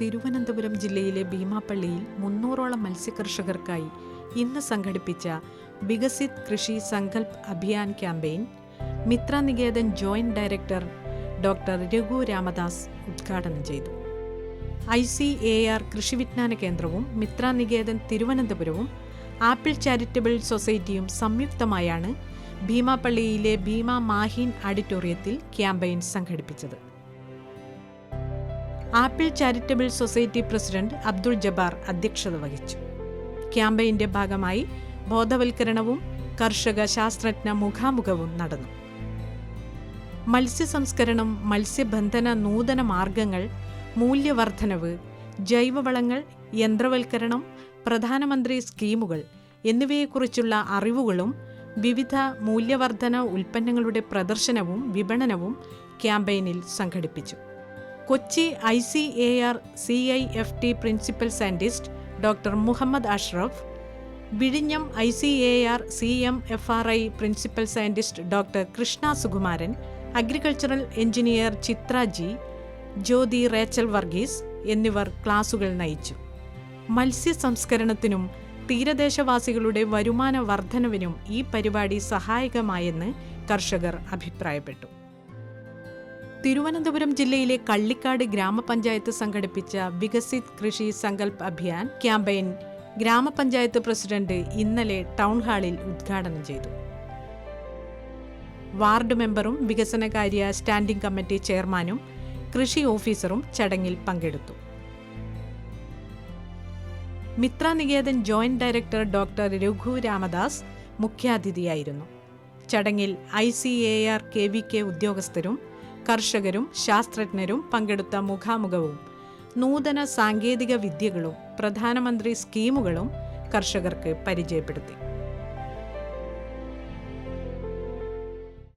തിരുവനന്തപുരം ജില്ലയിലെ ഭീമാപ്പള്ളിയിൽ മുന്നൂറോളം മത്സ്യകർഷകർക്കായി ഇന്ന് സംഘടിപ്പിച്ച Viksit Krishi Sankalp Abhiyan campaign Mitraniketan joint director doctor Raghu Ramadas ഉദ്ഘാടനം ചെയ്തു. ഐ സി എ ആർ കൃഷി വിജ്ഞാന കേന്ദ്രവും മിത്രനികേതൻ തിരുവനന്തപുരവും ആപ്പിൾ ചാരിറ്റബിൾ സൊസൈറ്റിയും സംയുക്തമായാണ് ഭീമാപ്പള്ളിയിലെ ഭീമ മാഹിൻ ഓഡിറ്റോറിയത്തിൽ ക്യാമ്പയിൻ സംഘടിപ്പിച്ചത്. Apple charitable society president Abdul Jabbar അധ്യക്ഷത വഹിച്ചു. ക്യാമ്പയിന്റെ ഭാഗമായി ബോധവൽക്കരണവും കർഷക ശാസ്ത്രജ്ഞ മുഖാമുഖവും നടന്നു. മത്സ്യസംസ്കരണം മത്സ്യബന്ധന നൂതന മാർഗങ്ങൾ മൂല്യവർദ്ധനവ് ജൈവവളങ്ങൾ യന്ത്രവൽക്കരണം പ്രധാനമന്ത്രി സ്കീമുകൾ എന്നിവയെക്കുറിച്ചുള്ള അറിവുകളും വിവിധ മൂല്യവർദ്ധന ഉൽപ്പന്നങ്ങളുടെ പ്രദർശനവും വിപണനവും ക്യാമ്പയിനിൽ സംഘടിപ്പിച്ചു. Kochi I C A R C I F T principal scientist doctor Muhammad Ashraf വിഴിഞ്ഞം I C A R C M F R I principal scientist doctor Krishna Sukumaran agricultural engineer Chitra G Jyothi Rachel Varghese എന്നിവർ ക്ലാസുകൾ നയിച്ചു. മത്സ്യ സംസ്കരണത്തിനും തീരദേശവാസികളുടെ വരുമാന വർധനവിനും ഈ പരിപാടി സഹായകമായെന്ന് കർഷകർ അഭിപ്രായപ്പെട്ടു. തിരുവനന്തപുരം ജില്ലയിലെ കള്ളിക്കാട് ഗ്രാമപഞ്ചായത്ത് സംഘടിപ്പിച്ച വികസിത് കൃഷി സങ്കൽപ് അഭിയാൻ ക്യാമ്പയിൻ ഗ്രാമപഞ്ചായത്ത് പ്രസിഡന്റ് ഇന്നലെ ടൗൺ ഹാളിൽ ഉദ്ഘാടനം ചെയ്തു. വാർഡ് മെമ്പറും വികസനകാര്യ സ്റ്റാൻഡിംഗ് കമ്മിറ്റി ചെയർമാനും കൃഷി ഓഫീസറും ചടങ്ങിൽ പങ്കെടുത്തു. Mitraniketan joint director doctor Raghu Ramadas മുഖ്യാതിഥിയായിരുന്നു. ചടങ്ങിൽ I C A R K V K ഉദ്യോഗസ്ഥരും കർഷകരും ശാസ്ത്രജ്ഞരും പങ്കെടുത്ത മുഖാമുഖവും നൂതന സാങ്കേതിക വിദ്യകളും പ്രധാനമന്ത്രി സ്കീമുകളും കർഷകർക്ക് പരിചയപ്പെടുത്തി.